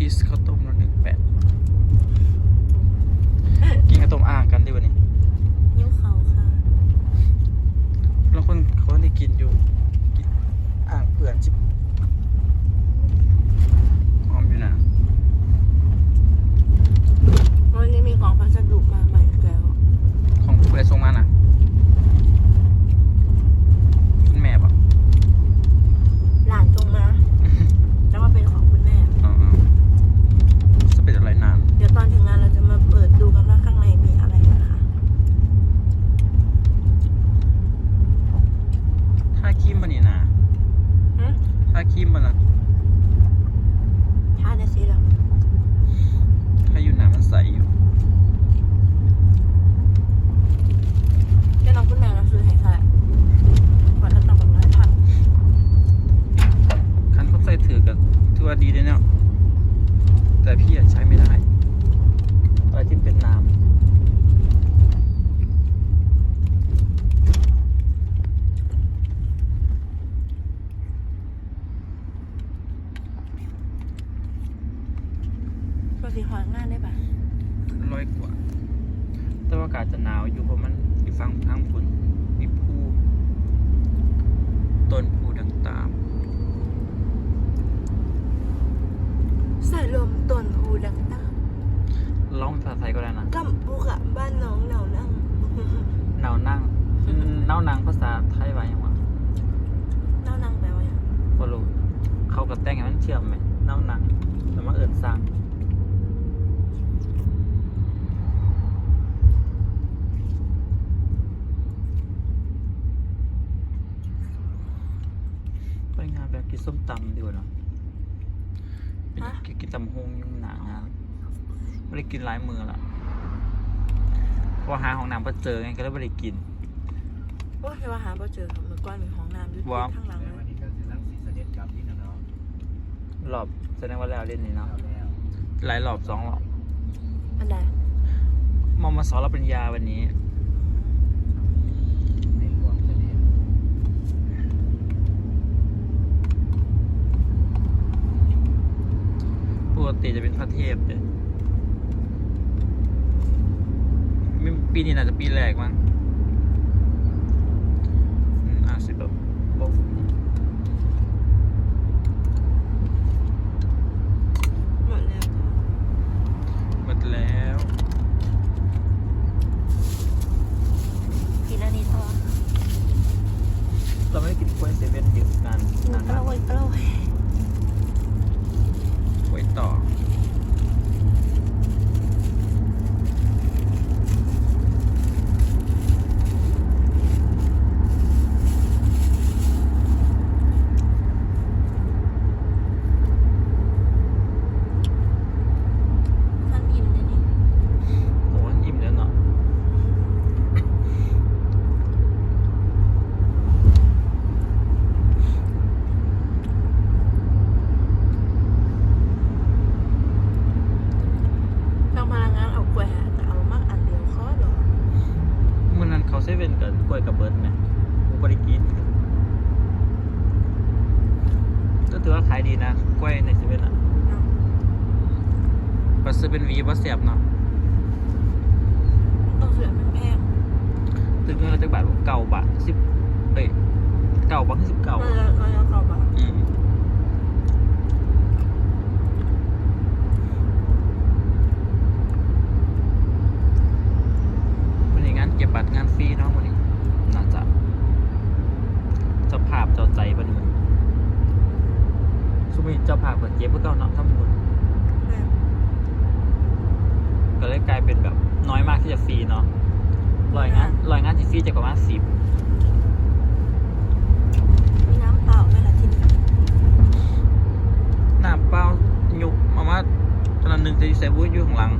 อีสข้าวต้มแล้วหนึ่งแปดกินข้าวต้มอ่างกันดิวันนี้ ยิ้วเขาค่ะ แล้วคนเขาได้กินอยู่กินอ่างเผื่อนจิบหอมอยู่นะ วันนี้มีของพัสดุมาใหม่อีกแล้ว ของผู้ใดส่งมาน่ะคุณแม่ปะ หลานจงมาแล้วมาเป็นของคุณแม่ อ๋อจะเป็นอะไรนาน เดี๋ยวตอนถึงงานเราจะมาเปิดดูกันว่าข้างในมีอะไรนะคะ ถ้าคิมมันนี่นะ หึ ถ้าคิมมันนะ ถ้าจะซื้อแล้ว ถ้าอยู่หนามันใสอยู่ แค่น้องคุณแม่เราซื้อให้ค่ะวันละต่อแบบร้อยพัน คันเขาใส่ถือกันถือว่าดีเลยเนี่ยแต่พี่อะใช้ไม่ได้อะไรที่เป็นน้ำ ก็สีหอยง่ายได้ปะ ร้อยกว่า แต่ว่าอากาศจะหนาวอยู่เพราะมันอยู่ฝั่งข้างฝนมีภู ต้นภูดังตามใส่ลมต้นหูดังตามร้องเป็นภาษาไทยก็ได้นะกัมพูกะบ้านน้องเหนานั่งหนาวนั่งเน่านังภาษาไทยว่าอย่างวะเน่านั่งแปลว่าอย่างบ่รู้เขาก็แต่งให้มันเชื่อมไหมเน่านังแต่มาเอินสร้างไปงานแบบกิน ส้มตำดีกว่าเนาะกินกินตำฮงยังหนางานไม่ได้กินหลายมือละเพราะหาของน้ำก็เจอไงก็เลยไม่ได้กิน ว่าใครว่าหาบ่เจอค่ะเมื่อก่อนมีห้องน้ำอยู่ว้าว ข้างหลังแล้วเลวันยนี้ก็สิลังสีเสด็จกลับนี่นะเนาะรอบแสดงว่าแล้วเล่นนี่เนาะเอาแล้วหลายรอบสองรอบอันใดมอมาสอนรับปริญญาวันนี้ในหลวงเสด็จ ปกติจะเป็นพระเทพเลยไม่ปีนี้น่าจะปีแรกมั้งอืมอาจสิแบบบอกหมดแล้วหมดแล้วกินอันนี้ต่อเราไม่ได้กินกล้วยเซเว่นเยอะนาน กิน นาน กระ มาก โวยกระโวย ไว้ต่อ ท่านอิ่มเลยนี่ โอ้ยอิ่มแล้วเนาะ嗯ทางพลังงานเอากล้วยหาแต่เอามากอันเดียวข้อหรอ เมื่อนั้นเขาเซเว่นกับกล้วยกับเบิร์ดไหมกูบริกินก็ ถือว่าขายดีนะกล้วยในเซเว่นอะเอาปัสซื้อเป็นหวีว่าเสียบเนาะต้องเสือมันแพงถึงเงินเราจะบาทเก่าบาทสิบเอ้ยเก่าบาทสิบเก่าเราจะเราจะเก่าบาทอืมวันนี้งานเก็บบัตรงานฟรีเนาะวันนี้น่าจะเจ้าภาพเจ้าใจบันนี้สมมติเจ้าภาพกับเก็บเพื่อเก่าเนาะทั้งหมด แม่ ก็เลยกลายเป็นแบบน้อยมากที่จะฟรีเนาะรอยงานรอยงานที่ฟรีจะประมาณสิบมีน้ำเปล่าไหมล่ะที่นี่น้ำเปล่ายุบมามาตอนนั้นหนึ่งจะใส่บุ้ยอยู่ข้างหลัง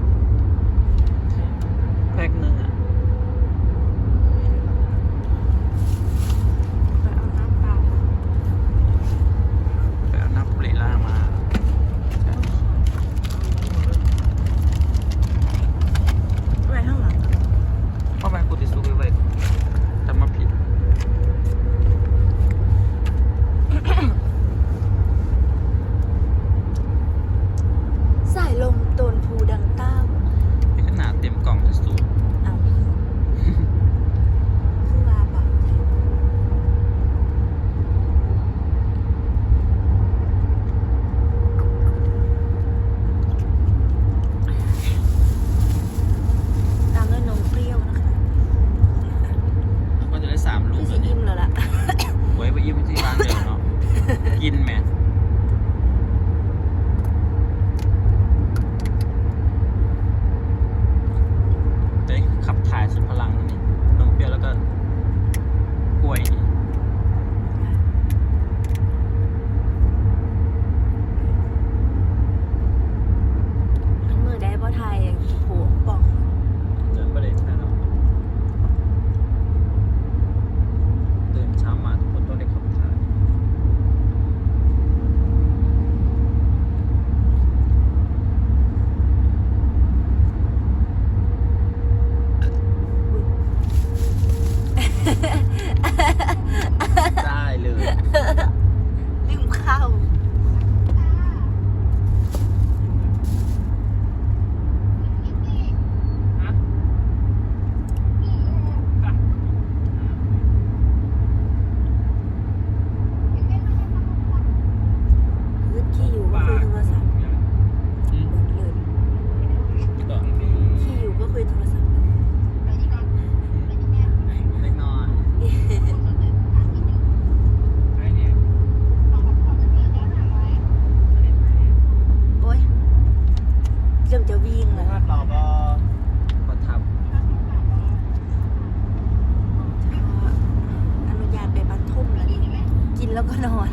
แล้วก็นอน